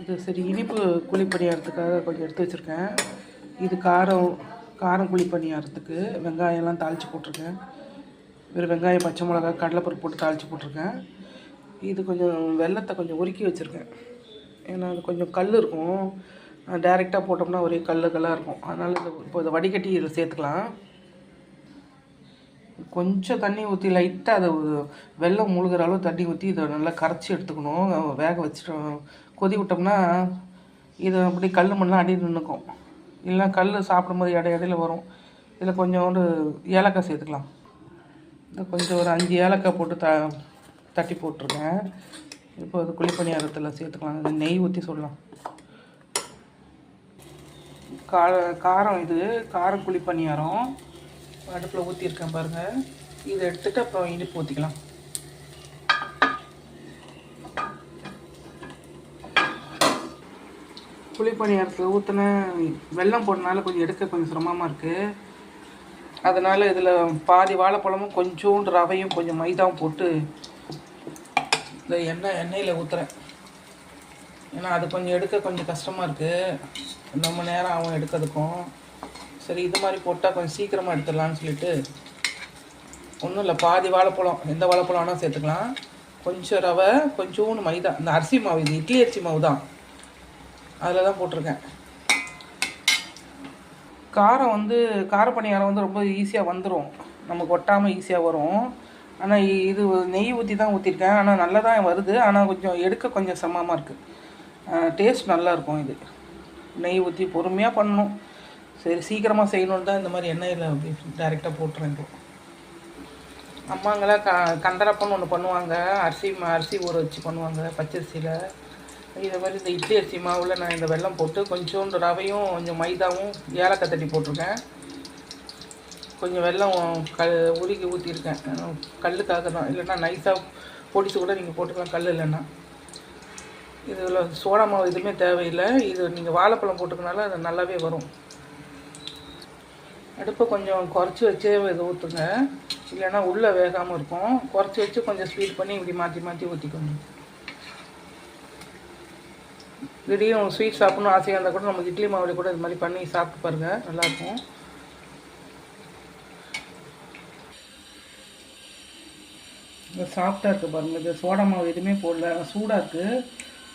இது சரி இனிப்பு குழி பணியாரத்துக்காக கொஞ்சம் எடுத்து வச்சுருக்கேன். இது காரம் காரம் குழி பணியாரத்துக்கு வெங்காயம்லாம் தாளித்து போட்டிருக்கேன். வெறும் வெங்காயம் பச்சை மிளகா கடலைப்பருப்பு போட்டு தாளித்து போட்டிருக்கேன். இது கொஞ்சம் வெல்லத்தை கொஞ்சம் உருக்கி வச்சுருக்கேன். ஏன்னா அது கொஞ்சம் கல் இருக்கும். டேரெக்டாக போட்டோம்னா ஒரே கல் கல்லாக இருக்கும். அதனால் இப்போ இதை வடிகட்டி இதில் சேர்த்துக்கலாம். கொஞ்சம் தண்ணி ஊற்றி லைட்டாக அதை வெள்ளம் முழுகிற அளவு தண்ணி ஊற்றி இதை நல்லா கரைச்சி எடுத்துக்கணும். வேக வச்சுட்டு கொதி விட்டோம்னா இது அப்படி கல் மண்ணெலாம் அடி நின்றுக்கும் இல்லைன்னா கல் சாப்பிடும்போது இடை இடையில வரும். இதில் கொஞ்சோண்டு ஏலக்காய் சேர்த்துக்கலாம். இது கொஞ்சம் ஒரு அஞ்சு ஏலக்காய் போட்டு த தட்டி போட்டிருக்கேன். இப்போ அது குழிப்பணியாரத்தில் சேர்த்துக்கலாம். இது நெய் ஊற்றி சொல்லலாம். கா காரம் இது. காரம் குழிப்பணியாரம். அடுப்பில் ஊற்றிருக்கேன் பாருங்கள் இதை எடுத்துகிட்டு அப்புறம் இனிப்பு ஊற்றிக்கலாம் குழிப்பணியாரத்தில் ஊற்றின வெல்லம் போடனால கொஞ்சம் எடுக்க கொஞ்சம் சிரமமாக இருக்குது அதனால் இதில் பாதி வாழைப்பழமும் கொஞ்சோண்டு ரவையும் கொஞ்சம் மைதாவும் போட்டு இந்த எண்ணெய் எண்ணெயில் ஊற்றுறேன் ஏன்னா அது கொஞ்சம் எடுக்க கொஞ்சம் கஷ்டமாக இருக்குது ரொம்ப நேரம் ஆகும் எடுக்கிறதுக்கும். சரி இது மாதிரி போட்டால் கொஞ்சம் சீக்கிரமாக எடுத்துடலான்னு சொல்லிட்டு ஒன்றும் இல்லை பாதி வாழைப்பழம் எந்த வாழைப்பழம் வேணால் சேர்த்துக்கலாம். கொஞ்சம் ரவை கொஞ்சோண்டு மைதா இந்த அரிசி மாவு இது இட்லி அரிசி மாவு தான். அதில் தான் போட்டிருக்கேன். காரம் வந்து கார பணியாரம் வந்து ரொம்ப ஈஸியாக வந்துடும் நமக்கு ஒட்டாமல் ஈஸியாக வரும். ஆனால் இது நெய் ஊற்றி தான் ஊற்றிருக்கேன் ஆனால் நல்லா தான் வருது. ஆனால் கொஞ்சம் எடுக்க கொஞ்சம் சமமாக இருக்குது டேஸ்ட் நல்லாயிருக்கும் இது. நெய் ஊற்றி பொறுமையாக பண்ணணும். சரி சீக்கிரமாக செய்யணுன்னு தான் இந்த மாதிரி எண்ணெயில் அப்படி டேரெக்டாக போட்டுறேன் இப்போ. அம்மாங்களாம் க கந்தரப்பன்னு ஒன்று பண்ணுவாங்க. அரிசி மா அரிசி ஊற வச்சு பண்ணுவாங்க பச்சரிசியில். இதே மாதிரி இந்த இட்லி அரிசி மாவில் நான் இந்த வெல்லம் போட்டு கொஞ்சோண்டு ரவையும் கொஞ்சம் மைதாவும் ஏலக்காய் தட்டி போட்டிருக்கேன். கொஞ்சம் வெல்லம் க உருகி ஊற்றிருக்கேன் கல்லுக்காக தான். இல்லைன்னா நைஸாக பொடிச்சு கூட நீங்கள் போட்டுக்கலாம் கல் இல்லைன்னா. இதில் சோடா மாவு எதுவுமே தேவையில்லை. இது நீங்கள் வாழைப்பழம் போட்டுக்கனால அது நல்லாவே வரும். அடுப்பை கொஞ்சம் குறைச்சி வச்சே இதை ஊற்றுங்க இல்லைன்னா உள்ளே வேகாமல் இருக்கும். குறைச்சி வச்சு கொஞ்சம் ஸ்வீட் பண்ணி இப்படி மாற்றி மாற்றி ஊற்றிக்கணும் திடீர்னு ஸ்வீட் சாப்பிட்ணும் ஆசையாக இருந்தால் கூட நம்ம இட்லி மாவுல கூட இது மாதிரி பண்ணி சாப்பிட்டு பாருங்கள் நல்லாயிருக்கும் இது சாஃப்டாக இருக்குது பாருங்கள் இது சோடா மாவு எதுவுமே போடல. சூடாக இருக்குது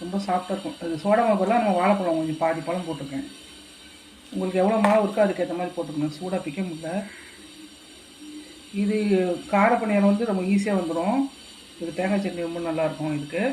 ரொம்ப சாஃப்டாக இருக்கும். இது சோடா மாவு பதிலாக நம்ம வாழைப்பழம் கொஞ்சம் பாதி பழம் போட்டிருக்கேன். உங்களுக்கு எவ்வளோ மாவு இருக்கோ அதுக்கேற்ற மாதிரி போட்டுக்கணும் சூடாக பிக்க முடியல. இது கார பணியாரம் வந்து ரொம்ப ஈஸியாக வந்துடும் இது தேங்காய் சட்னி ரொம்ப நல்லாயிருக்கும் இதுக்கு.